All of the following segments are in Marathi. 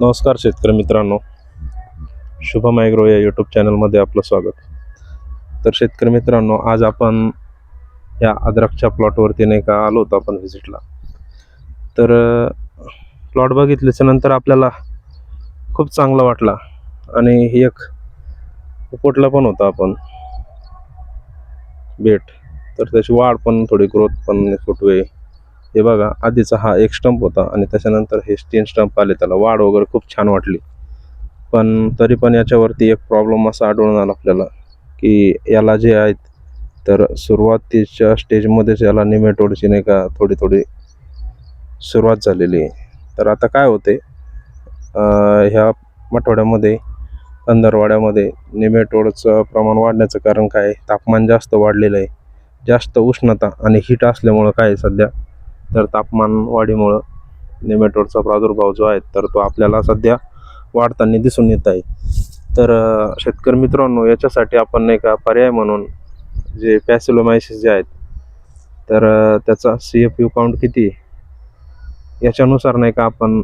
नमस्कार शेतकरी मित्रांनो. शुभम ॲग्रो या यूट्यूब चॅनलमध्ये आपलं स्वागत. तर शेतकरी मित्रांनो आज आपण या अद्रकच्या प्लॉटवरती नाही का आलो होतो आपण व्हिजिटला तर प्लॉट बघितल्याच्या नंतर आपल्याला खूप चांगला वाटला. आणि एक उपटला पण होता आपण. बेट तर त्याची वाढ पण थोडी ग्रोथ पण फुटवे. हे बघा आधीचा हा एक स्टंप होता आणि त्याच्यानंतर हे तीन स्टंप आले. त्याला वाढ वगैरे खूप छान वाटली. पण तरी पण याच्यावरती एक प्रॉब्लेम असा आढळून आला आपल्याला की याला जे आहेत तर सुरुवातीच्या स्टेजमध्येच याला निमेटोडची नाही का थोडी थोडी सुरुवात झालेली आहे. तर आता काय होते ह्या मठवाड्यामध्ये अंधरवाड्यामध्ये निमेटोडचं प्रमाण वाढण्याचं कारण काय तापमान जास्त वाढलेलं आहे. जास्त उष्णता आणि हीट असल्यामुळं काय आहे सध्या? तर तापमान वाढीमुळं नेमॅटोडचा प्रादुर्भाव जो आहे तर तो आपल्याला सध्या वाढताना दिसून येत आहे. तर शेतकरी मित्रांनो याच्यासाठी आपण नाही का पर्याय म्हणून जे पॅसिलोमायसिस जे आहेत तर त्याचा सी एफ यू काउंट किती याच्यानुसार नाही का आपण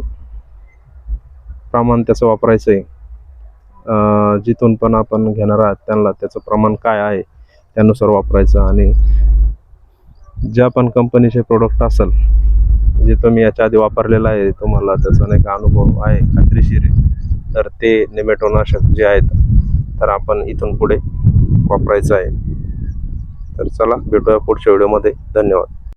प्रमाण त्याचं वापरायचं आहे जिथून पण आपण घेणार आहात त्यांना त्याचं प्रमाण काय आहे त्यानुसार वापरायचं आणि ज्या पण कंपनीचे प्रोडक्ट असेल जे तुम्ही याच्या आधी वापरलेलं आहे तुम्हाला त्याचा नाही का अनुभव आहे खात्रीशीर आहे तर ते निमेटोनाशक जे आहेत तर आपण इथून पुढे वापरायचं आहे. तर चला भेटूया पुढच्या व्हिडिओमध्ये धन्यवाद.